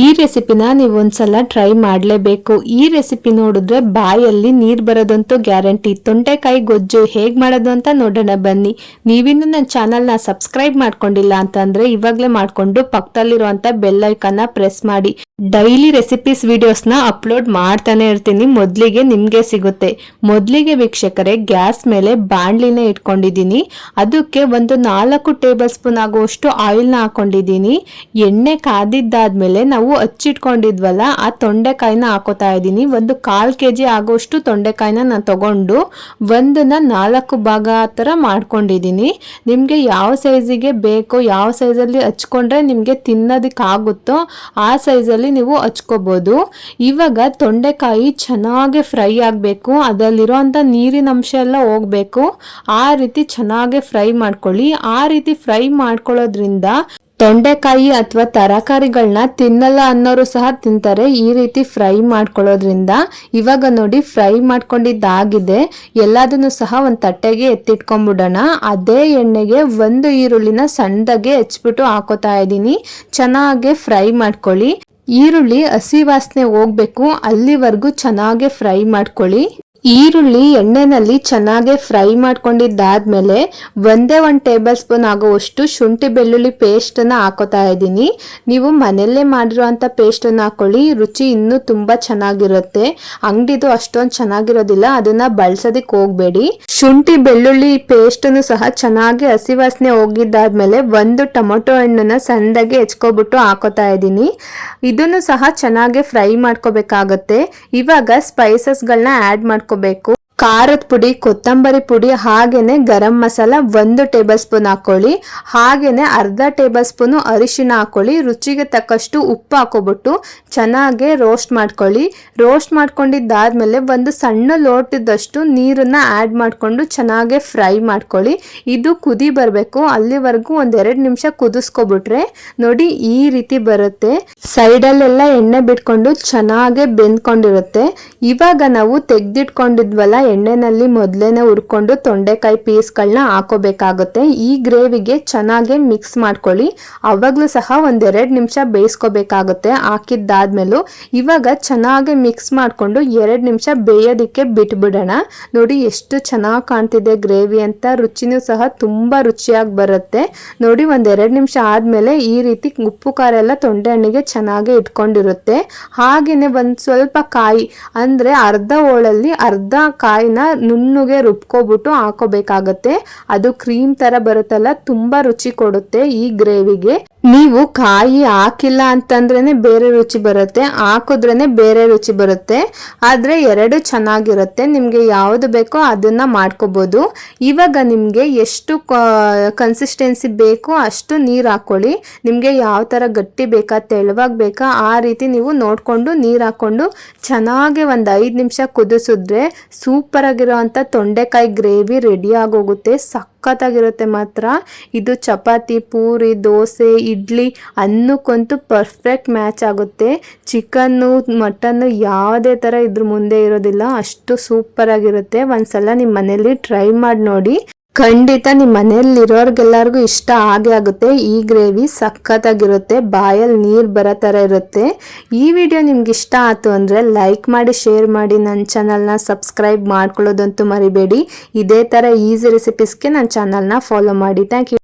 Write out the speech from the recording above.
ಈ ರೆಸಿಪಿನ ನೀವು ಒಂದ್ಸಲ ಟ್ರೈ ಮಾಡಲೇಬೇಕು. ಈ ರೆಸಿಪಿ ನೋಡಿದ್ರೆ ಬಾಯಲ್ಲಿ ನೀರು ಬರೋದಂತೂ ಗ್ಯಾರಂಟಿ. ತೊಂಡೆಕಾಯಿ ಗೊಜ್ಜು ಹೇಗೆ ಮಾಡೋದು ಅಂತ ನೋಡೋಣ ಬನ್ನಿ. ನೀವಿನ್ನೂ ನನ್ನ ಚಾನಲ್ನ ಸಬ್ಸ್ಕ್ರೈಬ್ ಮಾಡ್ಕೊಂಡಿಲ್ಲ ಅಂತಂದರೆ ಇವಾಗಲೇ ಮಾಡಿಕೊಂಡು ಪಕ್ಕದಲ್ಲಿರುವಂಥ ಬೆಲ್ ಪ್ರೆಸ್ ಮಾಡಿ. ಡೈಲಿ ರೆಸಿಪೀಸ್ ವಿಡಿಯೋಸ್ನ ಅಪ್ಲೋಡ್ ಮಾಡ್ತಾನೆ ಇರ್ತೀನಿ. ಮೊದಲಿಗೆ ನಿಮಗೆ ಸಿಗುತ್ತೆ. ಮೊದಲಿಗೆ ವೀಕ್ಷಕರೇ, ಗ್ಯಾಸ್ ಮೇಲೆ ಬಾಣಲಿನ ಇಟ್ಕೊಂಡಿದ್ದೀನಿ. ಅದಕ್ಕೆ ಒಂದು ನಾಲ್ಕು ಟೇಬಲ್ ಸ್ಪೂನ್ ಆಗುವಷ್ಟು ಆಯಿಲ್ನ ಹಾಕೊಂಡಿದ್ದೀನಿ. ಎಣ್ಣೆ ಕಾದಿದ್ದಾದ್ಮೇಲೆ ನಾವು ಹಚ್ಚಿಟ್ಕೊಂಡಿದ್ವಲ್ಲ ಆ ತೊಂಡೆಕಾಯಿನ ಹಾಕೋತಾ ಇದ್ದೀನಿ. ಒಂದು ಕಾಲು ಕೆ ಜಿ ಆಗೋಷ್ಟು ತೊಂಡೆಕಾಯಿನ ನಾನು ತಗೊಂಡು ಒಂದನ್ನ ನಾಲ್ಕು ಭಾಗ ಥರ ಮಾಡ್ಕೊಂಡಿದ್ದೀನಿ. ನಿಮಗೆ ಯಾವ ಸೈಜಿಗೆ ಬೇಕೋ, ಯಾವ ಸೈಜಲ್ಲಿ ಹಚ್ಕೊಂಡ್ರೆ ನಿಮಗೆ ತಿನ್ನೋದಕ್ಕಾಗುತ್ತೋ, ಆ ಸೈಜಲ್ಲಿ ನೀವು ಹಚ್ಕೋಬೋದು. ಇವಾಗ ತೊಂಡೆಕಾಯಿ ಚೆನ್ನಾಗಿ ಫ್ರೈ ಆಗಬೇಕು ಅದರಲ್ಲಿರೋಂಥ ನೀರಿನ ಅಂಶ ಎಲ್ಲ ಹೋಗಬೇಕು. ಆ ರೀತಿ ಚೆನ್ನಾಗಿ ಫ್ರೈ ಮಾಡ್ಕೊಳ್ಳಿ. ಆ ರೀತಿ ಫ್ರೈ ಮಾಡ್ಕೊಳ್ಳೋದ್ರಿಂದ ತೊಂಡೆಕಾಯಿ ಅಥವಾ ತರಕಾರಿಗಳನ್ನ ತಿನ್ನಲ್ಲ ಅನ್ನೋರು ಸಹ ತಿಂತಾರೆ. ಈ ರೀತಿ ಫ್ರೈ ಮಾಡ್ಕೊಳ್ಳೋದ್ರಿಂದ ಇವಾಗ ನೋಡಿ ಫ್ರೈ ಮಾಡ್ಕೊಂಡಿದ್ದಾಗಿದೆ. ಎಲ್ಲದನ್ನು ಸಹ ಒಂದು ತಟ್ಟೆಗೆ ಎತ್ತಿಟ್ಕೊಂಡ್ಬಿಡೋಣ ಅದೇ ಎಣ್ಣೆಗೆ ಒಂದು ಈರುಳ್ಳಿನ ಸಣ್ಣದಾಗೆ ಹೆಚ್ಚಿಬಿಟ್ಟು ಹಾಕೋತಾ ಇದ್ದೀನಿ. ಚೆನ್ನಾಗೆ ಫ್ರೈ ಮಾಡ್ಕೊಳ್ಳಿ. ಈರುಳ್ಳಿ ಹಸಿ ವಾಸನೆ ಹೋಗ್ಬೇಕು. ಅಲ್ಲಿವರೆಗೂ ಚೆನ್ನಾಗೆ ಫ್ರೈ ಮಾಡ್ಕೊಳ್ಳಿ. ಈರುಳ್ಳಿ ಎಣ್ಣೆನಲ್ಲಿ ಚೆನ್ನಾಗಿ ಫ್ರೈ ಮಾಡ್ಕೊಂಡಿದ್ದಾದ್ಮೇಲೆ ಒಂದೇ ಒಂದು ಟೇಬಲ್ ಸ್ಪೂನ್ ಆಗುವಷ್ಟು ಶುಂಠಿ ಬೆಳ್ಳುಳ್ಳಿ ಪೇಸ್ಟನ್ನು ಹಾಕೋತಾ ಇದ್ದೀನಿ. ನೀವು ಮನೆಯಲ್ಲೇ ಮಾಡಿರುವಂಥ ಪೇಸ್ಟನ್ನು ಹಾಕೊಳ್ಳಿ, ರುಚಿ ಇನ್ನೂ ತುಂಬ ಚೆನ್ನಾಗಿರುತ್ತೆ. ಅಂಗಡಿದು ಅಷ್ಟೊಂದು ಚೆನ್ನಾಗಿರೋದಿಲ್ಲ, ಅದನ್ನ ಬಳಸೋದಕ್ಕೆ ಹೋಗಬೇಡಿ. ಶುಂಠಿ ಬೆಳ್ಳುಳ್ಳಿ ಪೇಸ್ಟನ್ನು ಸಹ ಚೆನ್ನಾಗಿ ಹಸಿ ವಾಸನೆ ಹೋಗಿದ್ದಾದ್ಮೇಲೆ ಒಂದು ಟೊಮೊಟೊ ಹಣ್ಣನ್ನ ಸಣ್ಣದಾಗಿ ಹೆಚ್ಕೊಬಿಟ್ಟು ಹಾಕೋತಾ ಇದ್ದೀನಿ. ಇದನ್ನು ಸಹ ಚೆನ್ನಾಗಿ ಫ್ರೈ ಮಾಡ್ಕೋಬೇಕಾಗತ್ತೆ. ಇವಾಗ ಸ್ಪೈಸಸ್ಗಳನ್ನ ಆ್ಯಡ್ ಮಾಡ್ಕೋಬೇಕು. ಖಾರದ ಪುಡಿ, ಕೊತ್ತಂಬರಿ ಪುಡಿ ಹಾಗೆಯೇ ಗರಂ ಮಸಾಲ ಒಂದು ಟೇಬಲ್ ಸ್ಪೂನ್ ಹಾಕೊಳ್ಳಿ. ಹಾಗೆಯೇ ಅರ್ಧ ಟೇಬಲ್ ಸ್ಪೂನು ಅರಿಶಿನ ಹಾಕೊಳ್ಳಿ. ರುಚಿಗೆ ತಕ್ಕಷ್ಟು ಉಪ್ಪು ಹಾಕೋಬಿಟ್ಟು ಚೆನ್ನಾಗಿ ರೋಸ್ಟ್ ಮಾಡ್ಕೊಳ್ಳಿ. ರೋಸ್ಟ್ ಮಾಡ್ಕೊಂಡಿದ್ದಾದ್ಮೇಲೆ ಒಂದು ಸಣ್ಣ ಲೋಟದಷ್ಟು ನೀರನ್ನು ಆ್ಯಡ್ ಮಾಡಿಕೊಂಡು ಚೆನ್ನಾಗೆ ಫ್ರೈ ಮಾಡ್ಕೊಳ್ಳಿ. ಇದು ಕುದಿ ಬರಬೇಕು. ಅಲ್ಲಿವರೆಗೂ ಒಂದೆರಡು ನಿಮಿಷ ಕುದಿಸ್ಕೊಬಿಟ್ರೆ ನೋಡಿ ಈ ರೀತಿ ಬರುತ್ತೆ. ಸೈಡಲ್ಲೆಲ್ಲ ಎಣ್ಣೆ ಬಿಟ್ಕೊಂಡು ಚೆನ್ನಾಗೆ ಬೆಂದ್ಕೊಂಡಿರುತ್ತೆ. ಇವಾಗ ನಾವು ತೆಗ್ದಿಟ್ಕೊಂಡಿದ್ವಲ್ಲ ಎಣ್ಣೆನಲ್ಲಿ ಮೊದಲೇನೆ ಹುರ್ಕೊಂಡು ತೊಂಡೆಕಾಯಿ ಪೀಸ್ಗಳನ್ನ ಹಾಕೋಬೇಕಾಗುತ್ತೆ. ಈ ಗ್ರೇವಿಗೆ ಚೆನ್ನಾಗಿ ಮಿಕ್ಸ್ ಮಾಡ್ಕೊಳ್ಳಿ. ಅವಾಗಲೂ ಸಹ ಒಂದೆರಡು ನಿಮಿಷ ಬೇಯಿಸ್ಕೋಬೇಕಾಗುತ್ತೆ. ಹಾಕಿದ್ದಾದ್ಮೇಲೂ ಇವಾಗ ಚೆನ್ನಾಗೆ ಮಿಕ್ಸ್ ಮಾಡಿಕೊಂಡು ಎರಡು ನಿಮಿಷ ಬೇಯೋದಕ್ಕೆ ಬಿಟ್ಬಿಡೋಣ. ನೋಡಿ ಎಷ್ಟು ಚೆನ್ನಾಗಿ ಕಾಣ್ತಿದೆ ಗ್ರೇವಿ ಅಂತ. ರುಚಿನೂ ಸಹ ತುಂಬ ರುಚಿಯಾಗಿ ಬರುತ್ತೆ. ನೋಡಿ ಒಂದೆರಡು ನಿಮಿಷ ಆದಮೇಲೆ ಈ ರೀತಿ ಉಪ್ಪು, ಖಾರ ಎಲ್ಲ ತೊಂಡೆ ಹಣ್ಣಿಗೆ ಚೆನ್ನಾಗಿ ಇಟ್ಕೊಂಡಿರುತ್ತೆ. ಹಾಗೆಯೇ ಒಂದು ಸ್ವಲ್ಪ ಕಾಯಿ, ಅಂದರೆ ಅರ್ಧ ಹೋಳಲ್ಲಿ ಅರ್ಧ ಕಾಯಿನ ನುಣ್ಣಗೆ ರುಬ್ಕೊಬಿಟ್ಟು ಹಾಕೋಬೇಕಾಗತ್ತೆ. ಅದು ಕ್ರೀಮ್ ಥರ ಬರುತ್ತಲ್ಲ ತುಂಬ ರುಚಿ ಕೊಡುತ್ತೆ ಈ ಗ್ರೇವಿಗೆ. ನೀವು ಕಾಯಿ ಹಾಕಿಲ್ಲ ಅಂತಂದ್ರೇ ಬೇರೆ ರುಚಿ ಬರುತ್ತೆ ಹಾಕಿದ್ರೇ ಬೇರೆ ರುಚಿ ಬರುತ್ತೆ, ಆದರೆ ಎರಡು ಚೆನ್ನಾಗಿರುತ್ತೆ, ನಿಮಗೆ ಯಾವುದು ಬೇಕೋ ಅದನ್ನು ಮಾಡ್ಕೋಬೋದು. ಇವಾಗ ನಿಮಗೆ ಎಷ್ಟು ಕನ್ಸಿಸ್ಟೆನ್ಸಿ ಬೇಕೋ ಅಷ್ಟು ನೀರು ಹಾಕ್ಕೊಳ್ಳಿ ನಿಮಗೆ ಯಾವ ಥರ ಗಟ್ಟಿ ಬೇಕಾ, ತೆಳುವಾಗಿ ಬೇಕಾ, ಆ ರೀತಿ ನೀವು ನೋಡಿಕೊಂಡು ನೀರು ಹಾಕ್ಕೊಂಡು ಚೆನ್ನಾಗಿ ಒಂದು ಐದು ನಿಮಿಷ ಕುದಿಸಿದ್ರೆ ಅಂಥ ತೊಂಡೆಕಾಯಿ ಗ್ರೇವಿ ರೆಡಿ ಆಗೋಗುತ್ತೆ, ಸಖತ್ತಾಗಿರುತ್ತೆ ಮಾತ್ರ. ಇದು ಚಪಾತಿ, ಪೂರಿ, ದೋಸೆ ಇಡ್ಲಿ ಅನ್ನಕ್ಕಂತೂ ಪರ್ಫೆಕ್ಟ್ ಮ್ಯಾಚ್ ಆಗುತ್ತೆ. ಚಿಕನ್ನು, ಮಟನ್ನು ಯಾವುದೇ ಥರ ಇದ್ರ ಮುಂದೆ ಇರೋದಿಲ್ಲ. ಅಷ್ಟು ಸೂಪರಾಗಿರುತ್ತೆ ಒಂದ್ಸಲ ನಿಮ್ಮ ಮನೇಲಿ ಟ್ರೈ ಮಾಡಿ ನೋಡಿ. ಖಂಡಿತ ನಿಮ್ಮ ಮನೆಯಲ್ಲಿರೋರ್ಗೆಲ್ಲರಿಗೂ ಇಷ್ಟ ಆಗೇ ಆಗುತ್ತೆ. ಈ ಗ್ರೇವಿ ಸಖತ್ತಾಗಿರುತ್ತೆ. ಬಾಯಲ್ಲಿ ನೀರು ಬರೋ ಥರ ಇರುತ್ತೆ. ಈ ವಿಡಿಯೋ ನಿಮ್ಗೆ ಇಷ್ಟ ಆಯ್ತು ಅಂದರೆ ಲೈಕ್ ಮಾಡಿ ಶೇರ್ ಮಾಡಿ. ನನ್ನ ಚಾನಲ್ನ ಸಬ್ಸ್ಕ್ರೈಬ್ ಮಾಡ್ಕೊಳ್ಳೋದಂತೂ ಮರಿಬೇಡಿ. ಇದೇ ಥರ ಈಸಿ ರೆಸಿಪೀಸ್ಗೆ ನನ್ನ ಚಾನಲ್ನ ಫಾಲೋ ಮಾಡಿ. Thank you